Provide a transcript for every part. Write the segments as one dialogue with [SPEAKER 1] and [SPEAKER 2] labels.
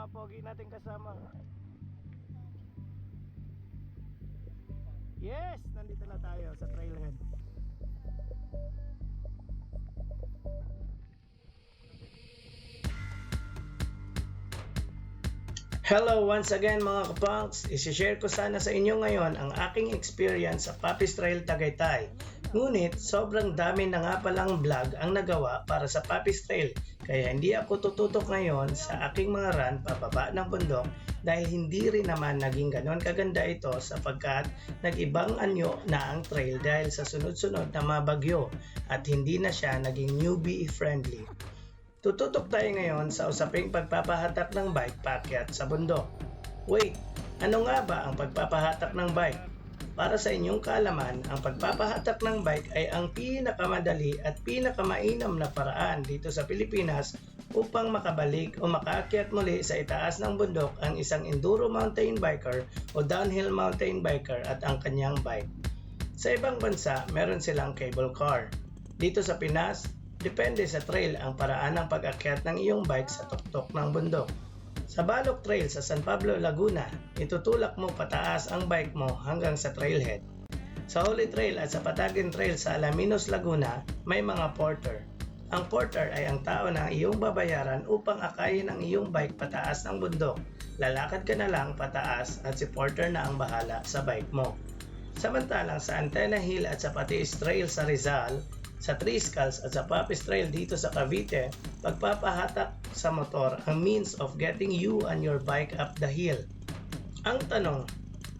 [SPEAKER 1] mga pogi natin kasama. Yes! Nandito na tayo sa trailhead. Hello once again mga kapunks. Isishare ko sana sa inyo ngayon ang aking experience sa Papis Trail Tagaytay. Ngunit sobrang dami na nga palang vlog ang nagawa para sa Papis Trail kaya hindi ako tututok ngayon sa aking mga run pababa ng bundok dahil hindi rin naman naging ganon kaganda ito sapagkat nag-ibang anyo na ang trail dahil sa sunod-sunod na mga bagyo at hindi na siya naging newbie friendly. Tututok tayo ngayon sa usaping pagpapahatak ng bike paakyat sa bundok. Wait, ano nga ba ang pagpapahatak ng bike? Para sa inyong kaalaman, ang pagpapahatak ng bike ay ang pinakamadali at pinakamainam na paraan dito sa Pilipinas upang makabalik o makaakyat muli sa itaas ng bundok ang isang enduro mountain biker o downhill mountain biker at ang kanyang bike. Sa ibang bansa, meron silang cable car. Dito sa Pinas, depende sa trail ang paraan ng pag-akyat ng iyong bike sa tuktok ng bundok. Sa Balok Trail sa San Pablo, Laguna, itutulak mo pataas ang bike mo hanggang sa trailhead. Sa Holy Trail at sa Patagan Trail sa Alaminos, Laguna, may mga porter. Ang porter ay ang tao na iyong babayaran upang akayin ang iyong bike pataas ng bundok. Lalakad ka na lang pataas at si porter na ang bahala sa bike mo. Samantalang sa Antena Hill at sa Patiis Trail sa Rizal, sa Skulls at sa Papis Trail dito sa Cavite, pagpapahatak sa motor ang means of getting you and your bike up the hill. Ang tanong,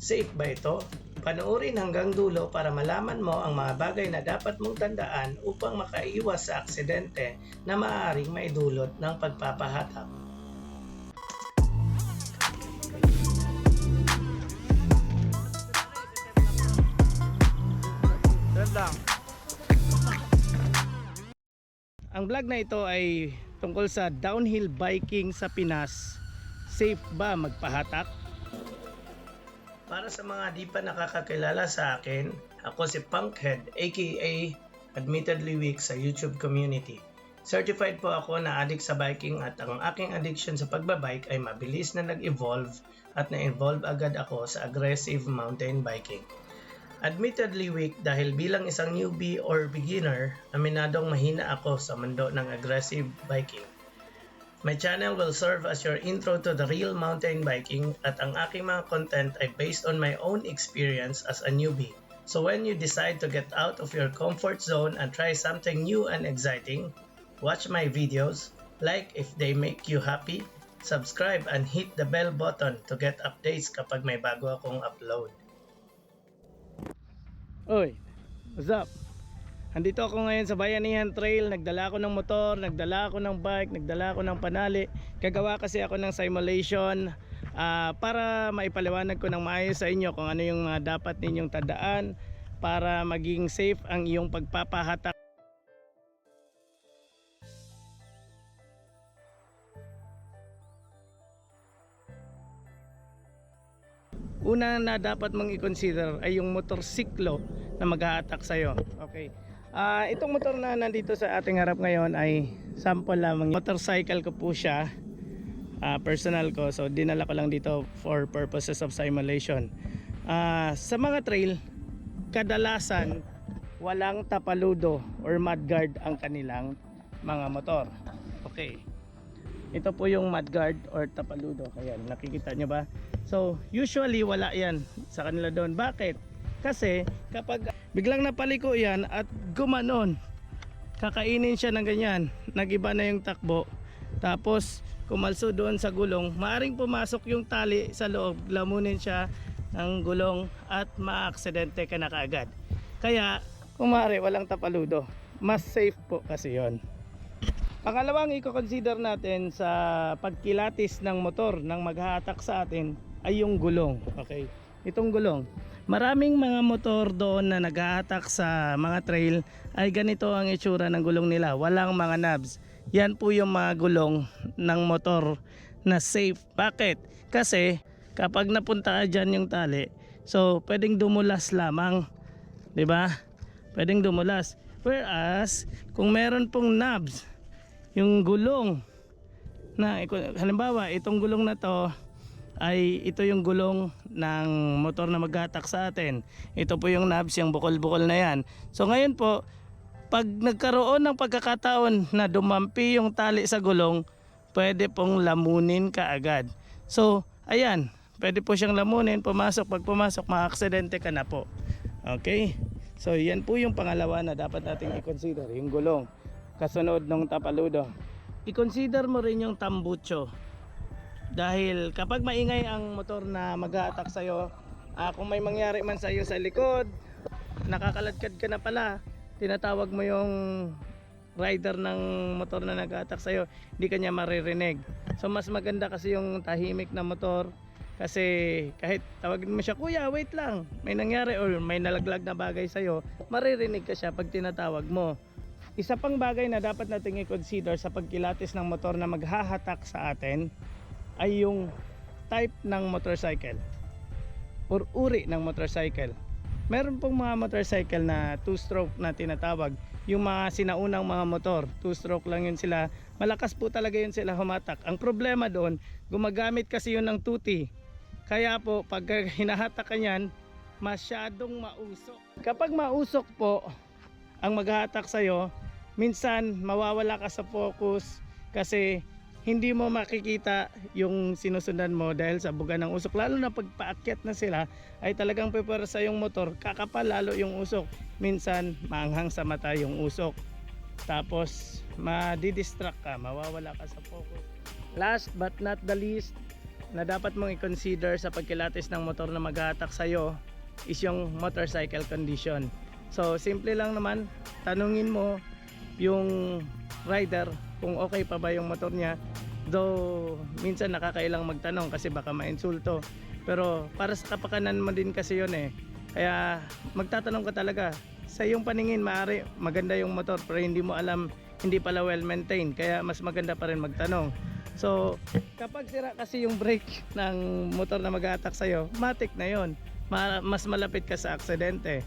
[SPEAKER 1] safe ba ito? Panoorin hanggang dulo para malaman mo ang mga bagay na dapat mong tandaan upang makaiwas sa aksidente na maaaring maidulot ng pagpapahatak. Ang vlog na ito ay tungkol sa downhill biking sa Pinas. Safe ba magpahatak? Para sa mga di pa nakakakilala sa akin, ako si Punkhead aka Admittedly Weak sa YouTube community. Certified po ako na addict sa biking at ang aking addiction sa pagbabike ay mabilis na nag-evolve at na-involve agad ako sa aggressive mountain biking. Admittedly weak dahil bilang isang newbie or beginner, aminadong mahina ako sa mundo ng aggressive biking. My channel will serve as your intro to the real mountain biking at ang aking mga content ay based on my own experience as a newbie. So when you decide to get out of your comfort zone and try something new and exciting, watch my videos, like if they make you happy, subscribe and hit the bell button to get updates kapag may bago akong upload. Oy, what's up? Andito ako ngayon sa Bayanihan Trail, nagdala ako ng motor, nagdala ako ng bike, nagdala ako ng panali. Gagawa kasi ako ng simulation ah, para maipaliwanag ko ng maayos sa inyo kung ano yung mga dapat ninyong tandaan para maging safe ang iyong pagpapahatak. Una na dapat mong i-consider ay yung motorsiklo na mag-a-attack sa'yo. Okay. Ah, itong motor na nandito sa ating harap ngayon ay sample lamang. Motorcycle ko po siya. Ah, personal ko. So dinala ko lang dito for purposes of simulation. Ah, sa mga trail, kadalasan walang tapaludo or mudguard ang kanilang mga motor. Okay. Ito po yung mudguard or tapaludo. Ayan, nakikita nyo ba? So, usually wala yan sa kanila doon. Bakit? Kasi kapag biglang napaliko yan at gumanon, kakainin siya ng ganyan. Nagiba na yung takbo. Tapos, kumalso doon sa gulong, maaring pumasok yung tali sa loob, lamunin siya ng gulong at maaksidente ka na kaagad. Kaya, kung maaari, walang tapaludo. Mas safe po kasi yon. Pangalawang i-consider natin sa pagkilatis ng motor nang maghahatak sa atin ay yung gulong. Okay. Itong gulong. Maraming mga motor doon na naghahatak sa mga trail ay ganito ang itsura ng gulong nila. Walang mga knobs. Yan po yung mga gulong ng motor na safe. Bakit? Kasi kapag napunta ka dyan yung tali, so pwedeng dumulas lamang. 'Di ba? Pwedeng dumulas. Whereas, kung meron pong knobs, yung gulong na halimbawa itong gulong na to ay ito yung gulong ng motor na maghatak sa atin. Ito po yung knobs, yung bukol-bukol na yan. So ngayon po, pag nagkaroon ng pagkakataon na dumampi yung tali sa gulong, pwede pong lamunin ka agad. So, ayan, pwede po siyang lamunin, pumasok, pag pumasok, maaksidente ka na po. Okay? So, yan po yung pangalawa na dapat nating i-consider, yung gulong. Kasunod ng tapaludo. I-consider mo rin yung tambucho. Dahil kapag maingay ang motor na mag-a-attack sa'yo, ah, kung may mangyari man sa'yo sa likod, nakakaladkad ka na pala, tinatawag mo yung rider ng motor na nag-attack sa'yo, hindi kanya maririnig. So mas maganda kasi yung tahimik na motor kasi kahit tawagin mo siya, kuya wait lang, may nangyari or may nalaglag na bagay sa'yo, maririnig ka siya pag tinatawag mo. Isa pang bagay na dapat nating i-consider sa pagkilatis ng motor na maghahatak sa atin ay yung type ng motorcycle or uri ng motorcycle. Meron pong mga motorcycle na two-stroke na tinatawag. Yung mga sinaunang mga motor, two-stroke lang yun sila. Malakas po talaga yun sila humatak. Ang problema doon, gumagamit kasi yun ng tuti. Kaya po, pag hinahatak ka niyan, masyadong mausok. Kapag mausok po, ang maghahatak sa'yo, minsan mawawala ka sa focus kasi hindi mo makikita yung sinusundan mo dahil sa buga ng usok. Lalo na pag paakyat na sila ay talagang pepersa yung motor, kakapal lalo yung usok. Minsan maanghang sa mata yung usok. Tapos madidistract ka, mawawala ka sa focus. Last but not the least na dapat mong i-consider sa pagkilatis ng motor na maghahatak sa'yo is yung motorcycle condition. So simple lang naman, tanungin mo yung rider kung okay pa ba yung motor niya though minsan nakakailang magtanong kasi baka mainsulto. Pero para sa kapakanan mo din kasi yun eh. Kaya magtatanong ka talaga. Sa iyong paningin maaari maganda yung motor pero hindi mo alam hindi pala well maintained kaya mas maganda pa rin magtanong. So kapag sira kasi yung brake ng motor na mag-attack sa'yo matik na yon Ma- mas malapit ka sa aksidente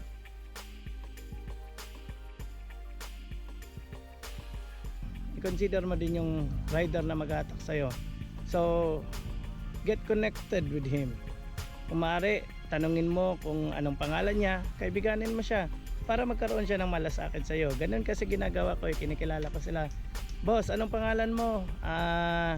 [SPEAKER 1] i-consider mo din yung rider na mag-attack sa'yo. So, get connected with him. Kung maaari, tanungin mo kung anong pangalan niya, kaibiganin mo siya para magkaroon siya ng malasakit sa'yo. Ganun kasi ginagawa ko, eh, kinikilala ko sila. Boss, anong pangalan mo? Ah,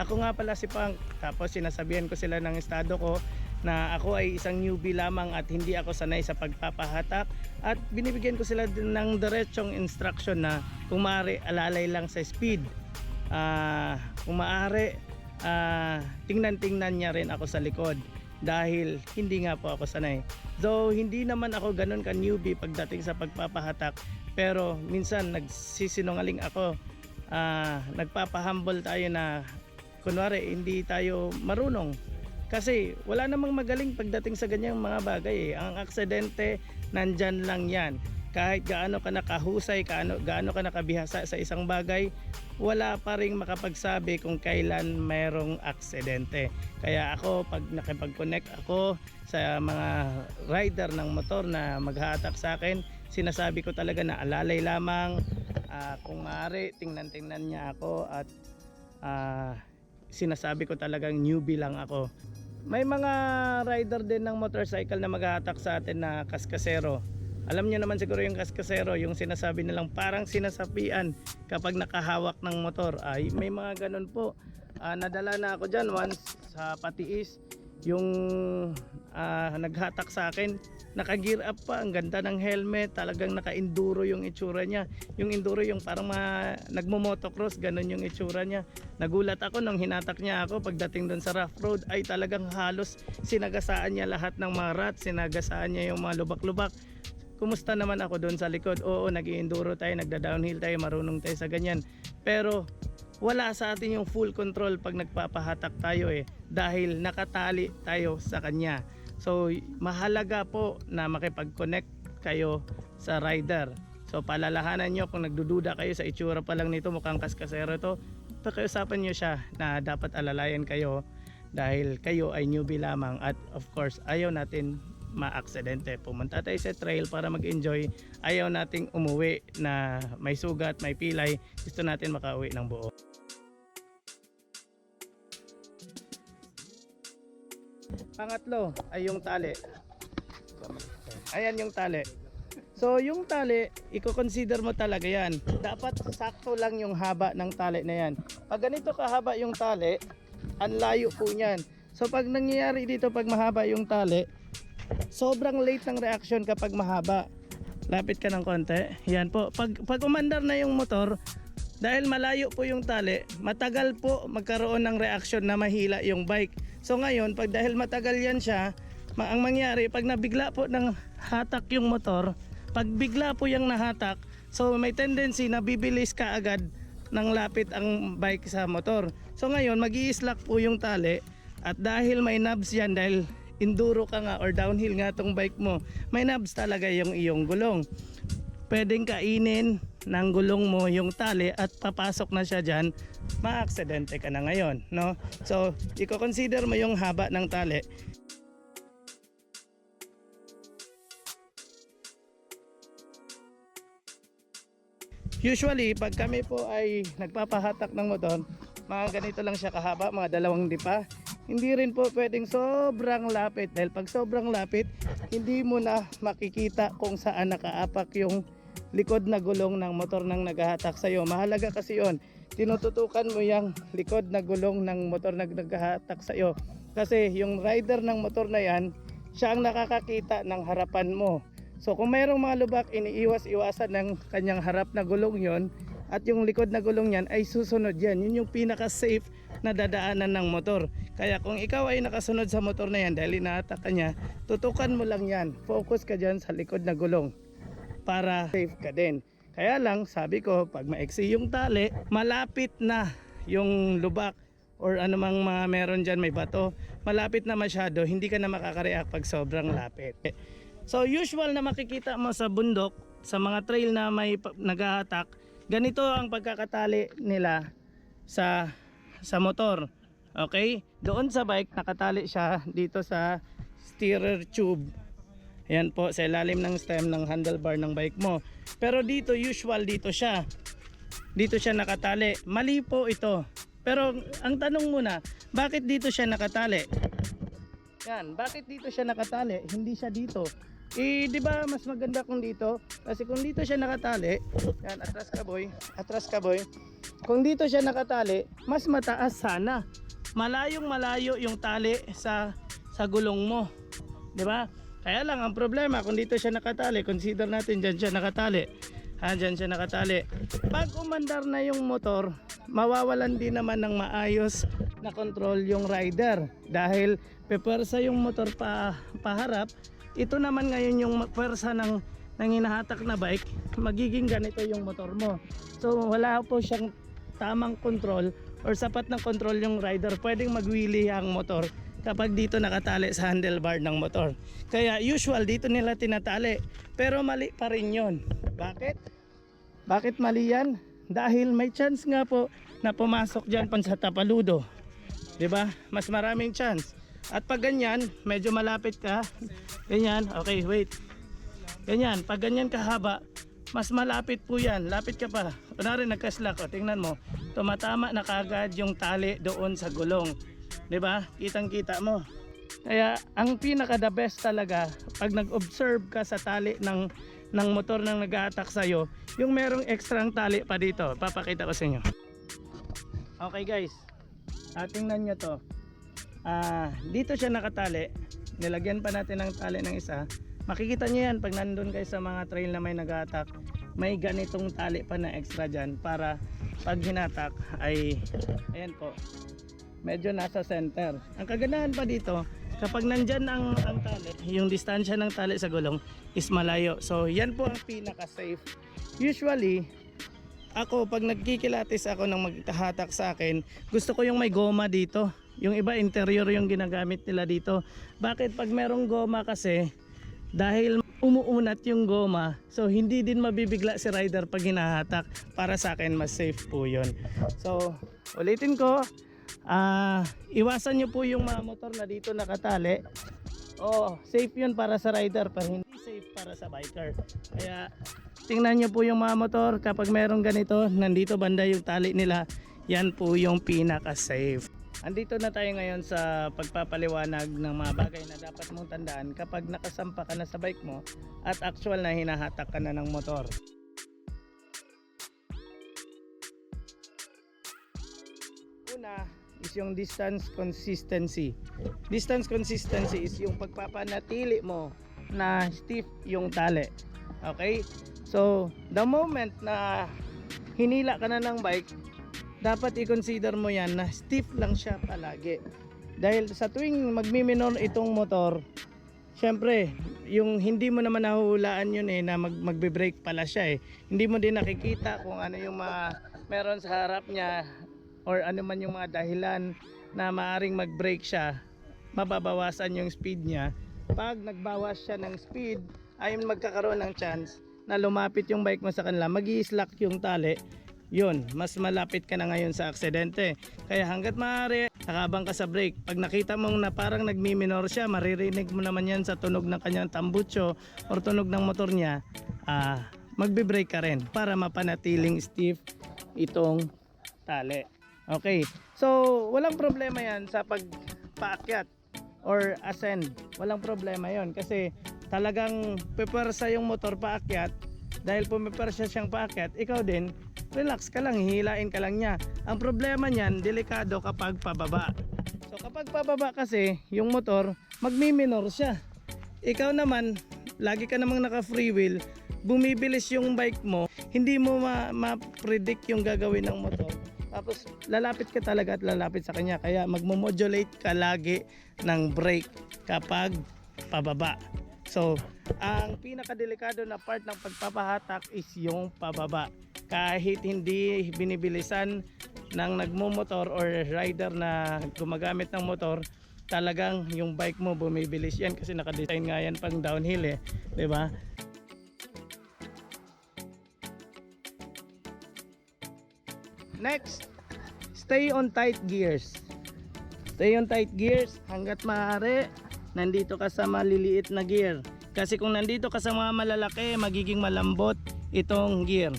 [SPEAKER 1] ako nga pala si Punk. Tapos sinasabihan ko sila ng estado ko na ako ay isang newbie lamang at hindi ako sanay sa pagpapahatak at binibigyan ko sila ng diretsong instruction na kung maaari alalay lang sa speed. Ah, kung maaari ah, tingnan-tingnan niya rin ako sa likod dahil hindi nga po ako sanay. Though hindi naman ako ganun ka newbie pagdating sa pagpapahatak pero minsan nagsisinungaling ako. Ah, nagpapahumble tayo na kunwari hindi tayo marunong kasi wala namang magaling pagdating sa ganyang mga bagay eh. Ang aksidente nandyan lang yan. Kahit gaano ka nakahusay, gaano, gaano ka nakabihasa sa isang bagay, wala pa rin makapagsabi kung kailan mayroong aksidente. Kaya ako, pag nakipag-connect ako sa mga rider ng motor na maghahatak sa akin, sinasabi ko talaga na alalay lamang, ah, kung maaari, tingnan-tingnan niya ako at ah, sinasabi ko talagang newbie lang ako. May mga rider din ng motorcycle na mag-attack sa atin na kaskasero. Alam niyo naman siguro yung kaskasero, yung sinasabi nilang parang sinasapian kapag nakahawak ng motor. Ay, may mga ganun po. Ah, nadala na ako dyan once sa patiis. Yung ah, naghatak sa akin, naka-gear up pa, ang ganda ng helmet, talagang naka-enduro yung itsura niya. Yung enduro yung parang mga nagmo-motocross, ganun yung itsura niya. Nagulat ako nung hinatak niya ako pagdating doon sa rough road ay talagang halos sinagasaan niya lahat ng mga rat, sinagasaan niya yung mga lubak-lubak. Kumusta naman ako doon sa likod? Oo, nag enduro tayo, nagda-downhill tayo, marunong tayo sa ganyan. Pero wala sa atin yung full control pag nagpapahatak tayo eh dahil nakatali tayo sa kanya. So mahalaga po na makipag-connect kayo sa rider. So palalahanan nyo kung nagdududa kayo sa itsura pa lang nito mukhang kaskasero to, pakiusapan nyo siya na dapat alalayan kayo dahil kayo ay newbie lamang at of course ayaw natin maaksidente. Pumunta tayo sa trail para mag-enjoy. Ayaw nating umuwi na may sugat, may pilay. Gusto natin makauwi ng buo. Pangatlo ay yung tali. Ayan yung tali. So yung tali, i-consider mo talaga yan. Dapat sakto lang yung haba ng tali na yan. Pag ganito kahaba yung tali, ang layo po niyan. So pag nangyayari dito pag mahaba yung tali, sobrang late ng reaction kapag mahaba. Lapit ka ng konti. Yan po. Pag, pag umandar na yung motor, dahil malayo po yung tali, matagal po magkaroon ng reaction na mahila yung bike. So ngayon, pag dahil matagal yan siya, ma- ang mangyari, pag nabigla po ng hatak yung motor, pag bigla po yung nahatak, so may tendency na bibilis ka agad ng lapit ang bike sa motor. So ngayon, mag slack po yung tali at dahil may knobs yan, dahil enduro ka nga or downhill nga tong bike mo, may knobs talaga yung iyong gulong pwedeng kainin ng gulong mo yung tali at papasok na siya dyan, maaksidente ka na ngayon. No? So, i-consider mo yung haba ng tali. Usually, pag kami po ay nagpapahatak ng motor, mga ganito lang siya kahaba, mga dalawang dipa. Hindi rin po pwedeng sobrang lapit dahil pag sobrang lapit, hindi mo na makikita kung saan nakaapak yung likod na gulong ng motor nang naghahatak sa iyo. Mahalaga kasi 'yon. Tinututukan mo yung likod na gulong ng motor na naghahatak sa iyo. Kasi yung rider ng motor na yan, siya ang nakakakita ng harapan mo. So kung mayroong mga lubak, iniiwas-iwasan ng kanyang harap na gulong yon at yung likod na gulong yan ay susunod yan. Yun yung pinaka-safe na dadaanan ng motor. Kaya kung ikaw ay nakasunod sa motor na yan dahil inaatake ka niya, tutukan mo lang yan. Focus ka dyan sa likod na gulong para safe ka din. Kaya lang, sabi ko, pag maiksi yung tali, malapit na yung lubak or anumang mga meron dyan may bato, malapit na masyado, hindi ka na makakareact pag sobrang lapit. So usual na makikita mo sa bundok, sa mga trail na may nag-attack, ganito ang pagkakatali nila sa sa motor. Okay? Doon sa bike nakatali siya dito sa steerer tube. Ayan po sa ilalim ng stem ng handlebar ng bike mo. Pero dito usual dito siya. Dito siya nakatali. Mali po ito. Pero ang tanong muna, bakit dito siya nakatali? Yan, bakit dito siya nakatali? Hindi siya dito. Eh, di ba mas maganda kung dito? Kasi kung dito siya nakatali, yan, atras ka boy, atras ka boy. Kung dito siya nakatali, mas mataas sana. Malayong malayo yung tali sa sa gulong mo. Di ba? Kaya lang ang problema kung dito siya nakatali, consider natin diyan siya nakatali. Ha, dyan siya nakatali. Pag umandar na yung motor, mawawalan din naman ng maayos na control yung rider dahil pepersa yung motor pa paharap ito naman ngayon yung pwersa ng ng hinahatak na bike magiging ganito yung motor mo so wala po siyang tamang control or sapat ng control yung rider pwedeng magwili ang motor kapag dito nakatali sa handlebar ng motor kaya usual dito nila tinatali pero mali pa rin yun bakit? bakit mali yan? dahil may chance nga po na pumasok dyan pan sa tapaludo ba? Mas maraming chance. At pag ganyan, medyo malapit ka. Ganyan, okay, wait. Ganyan, pag ganyan kahaba, mas malapit po yan. Lapit ka pa. Kunwari nagkaslak, o, tingnan mo. Tumatama na kagad yung tali doon sa gulong. 'Di ba? Kitang-kita mo. Kaya ang pinaka the best talaga pag nag-observe ka sa tali ng ng motor nang nag-attack sa iyo, yung merong extrang tali pa dito. Papakita ko sa inyo. Okay guys, Ah, tingnan nyo to. Ah, dito siya nakatali. Nilagyan pa natin ng tali ng isa. Makikita nyo yan pag nandun kayo sa mga trail na may nag-attack. May ganitong tali pa na extra dyan para pag hinatak ay ayan po. Medyo nasa center. Ang kagandahan pa dito, kapag nandyan ang, ang tali, yung distansya ng tali sa gulong is malayo. So yan po ang pinaka safe. Usually, ako pag nagkikilatis ako ng maghahatak sa akin gusto ko yung may goma dito yung iba interior yung ginagamit nila dito bakit pag merong goma kasi dahil umuunat yung goma so hindi din mabibigla si rider pag hinahatak para sa akin mas safe po yun so ulitin ko ah iwasan nyo po yung mga motor na dito nakatali Oh, safe yun para sa rider pero hindi safe para sa biker. Kaya tingnan nyo po yung mga motor kapag merong ganito, nandito banda yung tali nila, yan po yung pinaka safe. andito na tayo ngayon sa pagpapaliwanag ng mga bagay na dapat mong tandaan kapag nakasampa ka na sa bike mo at actual na hinahatak ka na ng motor. Is yung distance consistency. Distance consistency is yung pagpapanatili mo na stiff yung tali. Okay? So, the moment na hinila ka na ng bike, dapat i-consider mo yan na stiff lang siya palagi. Dahil sa tuwing magmiminor itong motor, syempre, yung hindi mo naman nahuhulaan yun eh na mag magbe-brake pala siya eh. Hindi mo din nakikita kung ano yung mga meron sa harap niya or ano man yung mga dahilan na maaring mag-brake siya, mababawasan yung speed niya. Pag nagbawas siya ng speed, ay magkakaroon ng chance na lumapit yung bike mo sa kanila, mag slack yung tali, yun, mas malapit ka na ngayon sa aksidente. Kaya hanggat maaari, nakabang ka sa brake. Pag nakita mong na parang nagmi-minor siya, maririnig mo naman yan sa tunog ng kanyang tambutso or tunog ng motor niya, ah, magbe-brake ka rin para mapanatiling stiff itong tali. Okay. So, walang problema yan sa pagpaakyat or ascend. Walang problema yon kasi talagang pepersa yung motor paakyat dahil pumipersa siyang paakyat, ikaw din, relax ka lang, hihilain ka lang niya. Ang problema niyan, delikado kapag pababa. So kapag pababa kasi, yung motor, magmi-minor siya. Ikaw naman, lagi ka namang naka free wheel, bumibilis yung bike mo, hindi mo ma- ma-predict yung gagawin ng motor. Tapos lalapit ka talaga at lalapit sa kanya. Kaya magmo-modulate ka lagi ng brake kapag pababa. So, ang pinakadelikado na part ng pagpapahatak is yung pababa. Kahit hindi binibilisan ng nagmumotor or rider na gumagamit ng motor, talagang yung bike mo bumibilis yan kasi nakadesign nga yan pang downhill eh, ba? Next, stay on tight gears. Stay on tight gears hanggat maaari nandito ka sa maliliit na gear. Kasi kung nandito ka sa mga malalaki, magiging malambot itong gear.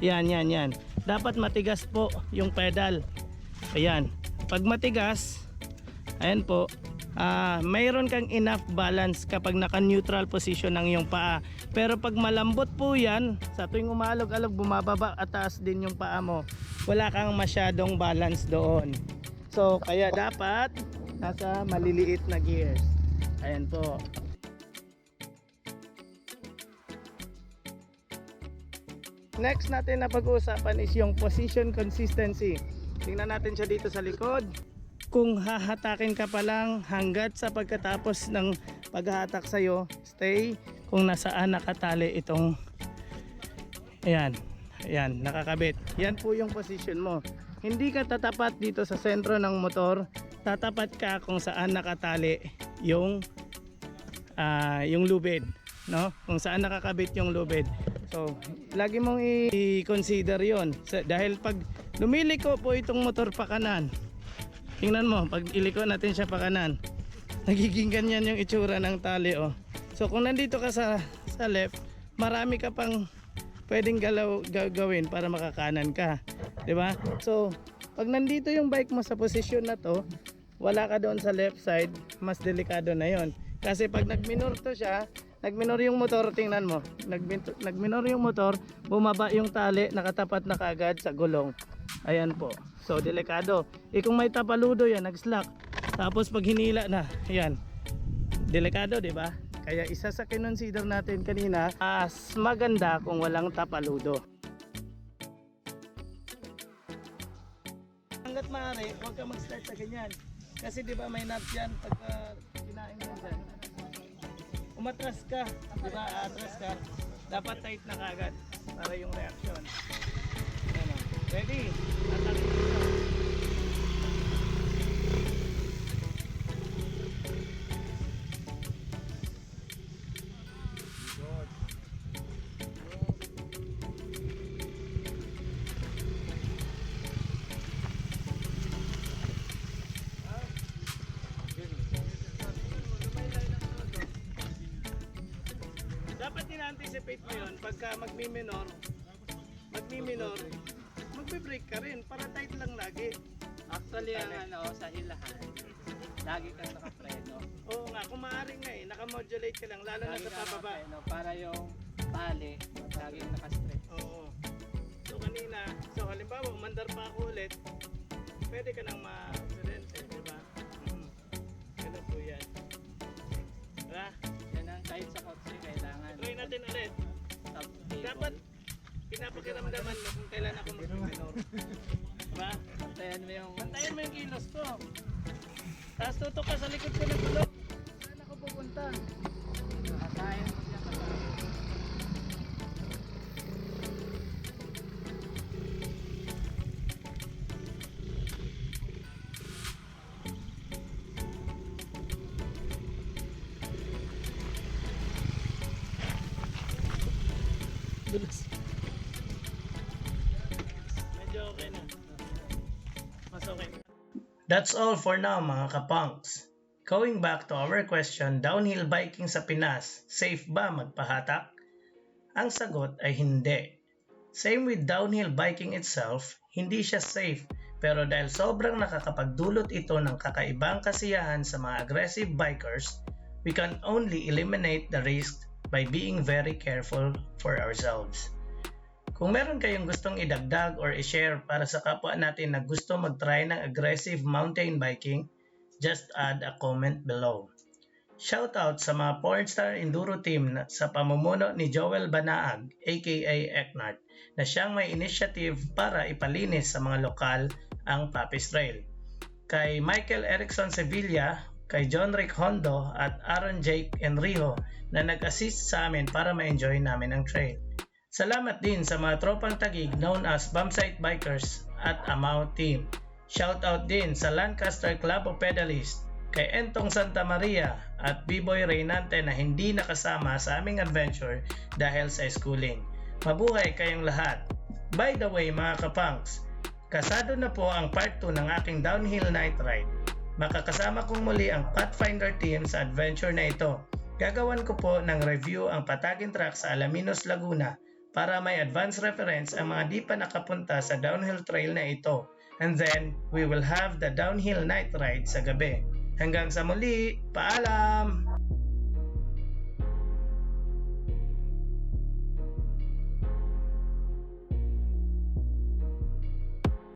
[SPEAKER 1] Yan, yan, yan. Dapat matigas po yung pedal. Ayan. Pag matigas, ayan po, ah mayroon kang enough balance kapag naka-neutral position ng iyong paa. Pero pag malambot po yan, sa tuwing umalog-alog, bumababa at taas din yung paa mo, wala kang masyadong balance doon. So, kaya dapat nasa maliliit na gears. Ayan po. Next natin na pag-uusapan is yung position consistency. Tingnan natin siya dito sa likod. Kung hahatakin ka pa lang hanggat sa pagkatapos ng paghahatak sa'yo, stay kung nasaan nakatali itong ayan, ayan, nakakabit. Yan po yung position mo. Hindi ka tatapat dito sa sentro ng motor, tatapat ka kung saan nakatali yung ah, yung lubid, no? Kung saan nakakabit yung lubid. So, lagi mong i-consider 'yon. Sa- dahil pag lumiliko po itong motor pa kanan, tingnan mo, pag iliko natin siya pa kanan, nagiging ganyan yung itsura ng tali, oh. So, kung nandito ka sa, sa left, marami ka pang pwedeng galaw, gagawin para makakanan ka. 'Di ba? So, pag nandito yung bike mo sa posisyon na to, wala ka doon sa left side, mas delikado na yon. Kasi pag nagminor to siya, nagminor yung motor, tingnan mo, nagmin- nagminor yung motor, bumaba yung tali, nakatapat na kagad sa gulong. Ayan po. So, delikado. Eh kung may tapaludo yan, nag-slack. Tapos pag hinila na, ayan. Delikado, di ba? Kaya isa sa kinonsider natin kanina, mas maganda kung walang tapaludo. Hanggat maaari, huwag ka mag-start sa ganyan. Kasi di ba may nut yan pagka kinain mo dyan. Umatras ka, di ba? Atras ka. Dapat tight na kagad para yung reaction. Ready? Atakin Mo yun pagka magmi-minor, magmi-minor, mag magbe-brake ka rin para tight lang lagi.
[SPEAKER 2] Actually, ang ano, sa hilahan, lagi kang nakapreno.
[SPEAKER 1] Oo nga, kung maaari nga eh, nakamodulate ka lang, lalo na
[SPEAKER 2] Lagi
[SPEAKER 1] sa
[SPEAKER 2] kang
[SPEAKER 1] pababa.
[SPEAKER 2] nakapreno para yung tali, laging nakastraight.
[SPEAKER 1] Oo. So kanina, so halimbawa, umandar pa ako ulit, pwede ka nang ma-accidente, di ba? Mm. Ganun po yan. Diba?
[SPEAKER 2] Yan ang kahit sa kailangan.
[SPEAKER 1] Try natin ulit.
[SPEAKER 2] Top table.
[SPEAKER 1] Dapat pinapakiramdaman mo kung kailan ako mag-minor. Diba?
[SPEAKER 2] Bantayan mo yung...
[SPEAKER 1] Bantayan mo yung kilos ko. Tapos tutok ka sa likod ko ng gulong.
[SPEAKER 2] Saan ako pupunta?
[SPEAKER 1] That's all for now mga kapunks. Going back to our question, downhill biking sa Pinas, safe ba magpahatak? Ang sagot ay hindi. Same with downhill biking itself, hindi siya safe pero dahil sobrang nakakapagdulot ito ng kakaibang kasiyahan sa mga aggressive bikers, we can only eliminate the risk by being very careful for ourselves. Kung meron kayong gustong idagdag or i-share para sa kapwa natin na gusto mag-try ng aggressive mountain biking, just add a comment below. Shoutout sa mga Pornstar Enduro team sa pamumuno ni Joel Banaag aka Eknart na siyang may initiative para ipalinis sa mga lokal ang Papis Trail. Kay Michael Erickson Sevilla, kay John Rick Hondo at Aaron Jake Enrijo na nag-assist sa amin para ma-enjoy namin ang trail. Salamat din sa mga tropang tagig known as Bumpsite Bikers at Amao Team. Shoutout din sa Lancaster Club of Pedalists, kay Entong Santa Maria at B-Boy Reynante na hindi nakasama sa aming adventure dahil sa schooling. Mabuhay kayong lahat! By the way mga kapunks, kasado na po ang part 2 ng aking downhill night ride. Makakasama kong muli ang Pathfinder team sa adventure na ito. Gagawan ko po ng review ang Patagin Track sa Alaminos, Laguna para may advance reference ang mga di pa nakapunta sa downhill trail na ito. And then, we will have the downhill night ride sa gabi. Hanggang sa muli, paalam!